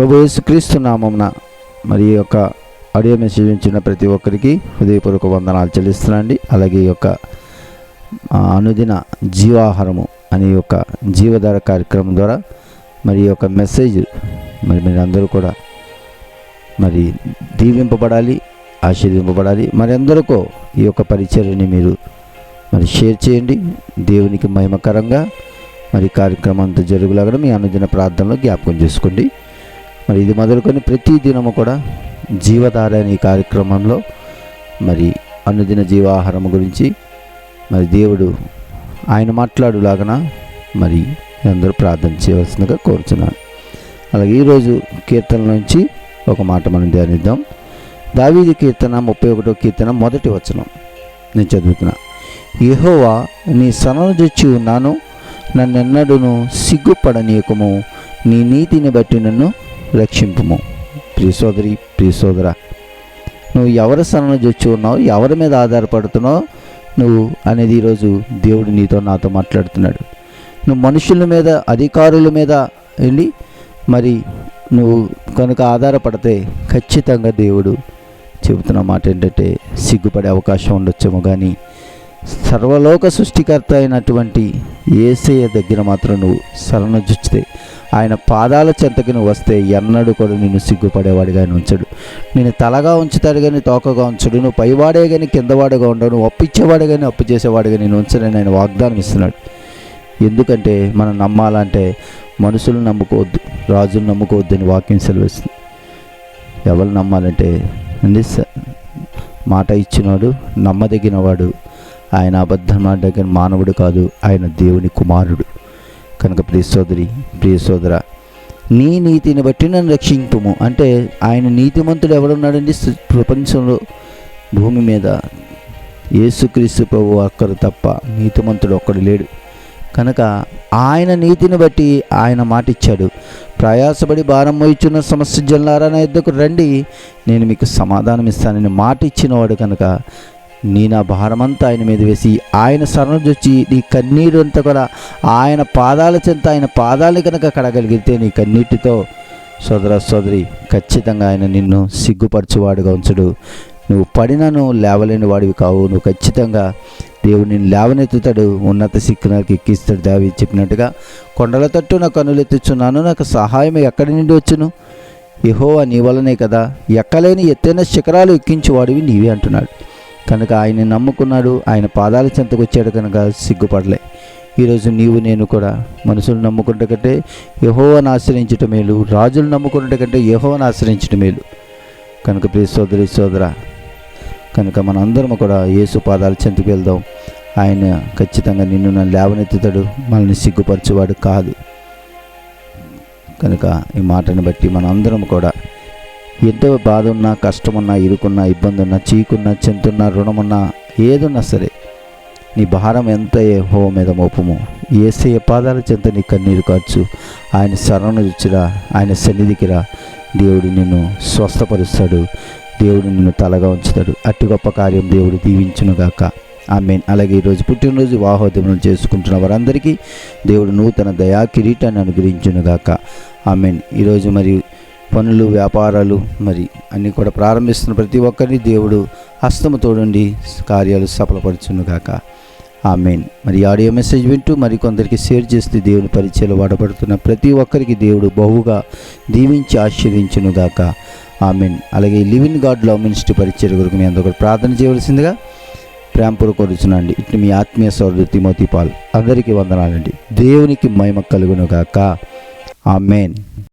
ప్రభు యేసుక్రీస్తు నామమున మరి యొక్క ఆడియో మెసేజ్ ఇచ్చిన ప్రతి ఒక్కరికి హృదయపూర్వక వందనాలు చెల్లిస్తున్నాండి. అలాగే ఈ యొక్క అనుదిన జీవాహారము అనే యొక్క జీవధార కార్యక్రమం ద్వారా మరి యొక్క మెసేజ్ మరి మీరందరూ కూడా మరి దీవింపబడాలి ఆశీర్వింపబడాలి. మరి అందరికో ఈ యొక్క పరిచర్యని మీరు మరి షేర్ చేయండి. దేవునికి మహిమకరంగా మరి కార్యక్రమం అంతా జరుగులాగా మీ అనుదిన ప్రార్థనలో జ్ఞాపకం చేసుకోండి. మరి ఇది మొదలుకొని ప్రతి దినము కూడా జీవధార అనే ఈ కార్యక్రమంలో మరి అనుదిన జీవాహారం గురించి మరి దేవుడు ఆయన మాట్లాడులాగన మరి అందరూ ప్రార్థన చేయవలసిందిగా కోరుచున్నాను. అలాగే ఈరోజు కీర్తన నుంచి ఒక మాట మనం ధ్యానిద్దాం. దావీది కీర్తన ముప్పై ఒకటో కీర్తన మొదటి వచనం. నేను చదువుతున్నా. యహోవా నీ సనను తెచ్చి ఉన్నాను. నన్నెన్నడూను సిగ్గుపడనీయకము. నీ నీతిని బట్టి నన్ను రక్షింపుము. ప్రియ సోదరి ప్రియ సోదర నువ్వు ఎవరి సనను చొచ్చి ఉన్నావు ఎవరి మీద ఆధారపడుతున్నావు నువ్వు అనేది ఈరోజు దేవుడు నీతో నాతో మాట్లాడుతున్నాడు. నువ్వు మనుషుల మీద అధికారుల మీద వెళ్ళి మరి నువ్వు కనుక ఆధారపడితే ఖచ్చితంగా దేవుడు చెబుతున్న మాట ఏంటంటే సిగ్గుపడే అవకాశం ఉండొచ్చేమో కానీ సర్వలోక సృష్టికర్త అయినటువంటి ఏసయ్య దగ్గర మాత్రం నువ్వు శరణుజుచ్చితే ఆయన పాదాల చెంతకి నువ్వు వస్తే ఎన్నడూ కూడా నిన్ను సిగ్గుపడేవాడిగా ఆయన ఉంచడు. నేను తలగా ఉంచుతాడు కానీ తోకగా ఉంచడు. నువ్వు పైవాడే కానీ కిందవాడుగా ఉండవు. నువ్వు అప్పిచ్చేవాడు కానీ అప్పు చేసేవాడుగా నేను ఉంచడని ఆయన వాగ్దానం ఇస్తున్నాడు. ఎందుకంటే మనం నమ్మాలంటే మనుషులు నమ్ముకోవద్దు రాజులు నమ్ముకోవద్దు అని వాక్యం సెలవిస్తుంది. ఎవరు నమ్మాలంటే అండి మాట ఇచ్చినవాడు నమ్మదగినవాడు. ఆయన అబద్ధం దగ్గర మానవుడు కాదు. ఆయన దేవుని కుమారుడు. కనుక ప్రియ సోదరి ప్రియ సోదర నీ నీతిని బట్టి నన్ను రక్షింపుము అంటే ఆయన నీతిమంతుడు ఎవడున్నాడండి? ప్రపంచంలో భూమి మీద యేసుక్రీస్తు ప్రభు ఒక్కరు తప్ప నీతిమంతుడు ఒక్కడు లేడు. కనుక ఆయన నీతిని బట్టి ఆయన మాట ఇచ్చాడు ప్రయాసపడి భారం మోయిచున్న సమస్య జల్లారా నా ఇద్దరు రండి. నేను మీకు సమాధానం ఇస్తానని మాట ఇచ్చినవాడు కనుక నీ నా భారమంతా ఆయన మీద వేసి ఆయన శరణొచ్చి నీ కన్నీరు అంతా కూడా ఆయన పాదాల చెంత ఆయన పాదాలు కనుక కడగలిగితే నీ కన్నీటితో సోదర సోదరి ఖచ్చితంగా ఆయన నిన్ను సిగ్గుపరచువాడుగా ఉంచడు. నువ్వు పడినను లేవలేని వాడివి కావు. నువ్వు ఖచ్చితంగా దేవుడు నిన్ను లేవనెత్తుతాడు. ఉన్నత శిఖరానికి ఎక్కిస్తాడు దావి చెప్పినట్టుగా. కొండల తట్టు నా కన్నులు ఎత్తుచున్నాను. నాకు సహాయం ఎక్కడి నుండి వచ్చును? యెహోవా నీ వలనే కదా. ఎక్కలేని ఎత్తైన శిఖరాలు ఎక్కించేవాడివి నీవే అంటున్నాడు. కనుక ఆయన నమ్ముకున్నాడు ఆయన పాదాల చెంతకు వచ్చాడు కనుక సిగ్గుపడలే. ఈరోజు నీవు నేను కూడా మనుషులు నమ్ముకుంటే కంటే యహోవను ఆశ్రయించటం మేలు రాజులు నమ్ముకుంటే కంటే యహోవను ఆశ్రయించటం మేలు. కనుక ప్రియ సోదరి సోదర కనుక మనందరం కూడా యేసు పాదాల చెంతకు వెళ్దాం. ఆయన ఖచ్చితంగా నిన్ను నన్ను లేవనెత్తుతాడు మనల్ని సిగ్గుపరచేవాడు కాదు. కనుక ఈ మాటను బట్టి మనందరం కూడా ఎంత బాధ ఉన్నా కష్టమున్నా ఇరుకున్నా ఇబ్బంది ఉన్నా చీకున్నా చెంతున్నా రుణమున్నా ఏదున్నా సరే నీ భారం ఎంత హో మీద మోపము. ఏసే పాదాల చెంత నీ కన్నీరు కాచు. ఆయన శరణు ఇచ్చిరా ఆయన సన్నిధికి రా. దేవుడు నిన్ను స్వస్థపరుస్తాడు. దేవుడు నిన్ను తలగా ఉంచుతాడు. అట్టి గొప్ప కార్యం దేవుడు దీవించునుగాక ఆమెన్. అలాగే ఈరోజు పుట్టినరోజు వాహోద్యమం చేసుకుంటున్న వారందరికీ దేవుడు నూతన దయా కిరీటాన్ని అనుగ్రహించునుగాక ఆమెన్. ఈరోజు మరి పనులు వ్యాపారాలు మరి అన్నీ కూడా ప్రారంభిస్తున్న ప్రతి ఒక్కరిని దేవుడు హస్తము తోడుండి కార్యాలు సఫలపరచునుగాక. మెయిన్ మరి ఆడియో మెసేజ్ వింటూ మరి కొందరికి షేర్ చేస్తే దేవుని పరిచయాలు వాడబడుతున్న ప్రతి ఒక్కరికి దేవుడు బహుగా దీవించి ఆశీర్వించునుగాక మెయిన్ అలాగే living living God love ministry పరిచయ కొరకు మీ అందరూ కూడా ప్రార్థన చేయవలసిందిగా ప్రేమపూర్వక కోరుచున్నాండి. ఇటు మీ ఆత్మీయ సోదరు తిమోతి పాల్ అందరికీ వందనాలండి. దేవునికి మహిమ కలుగునుగాక. మెయిన్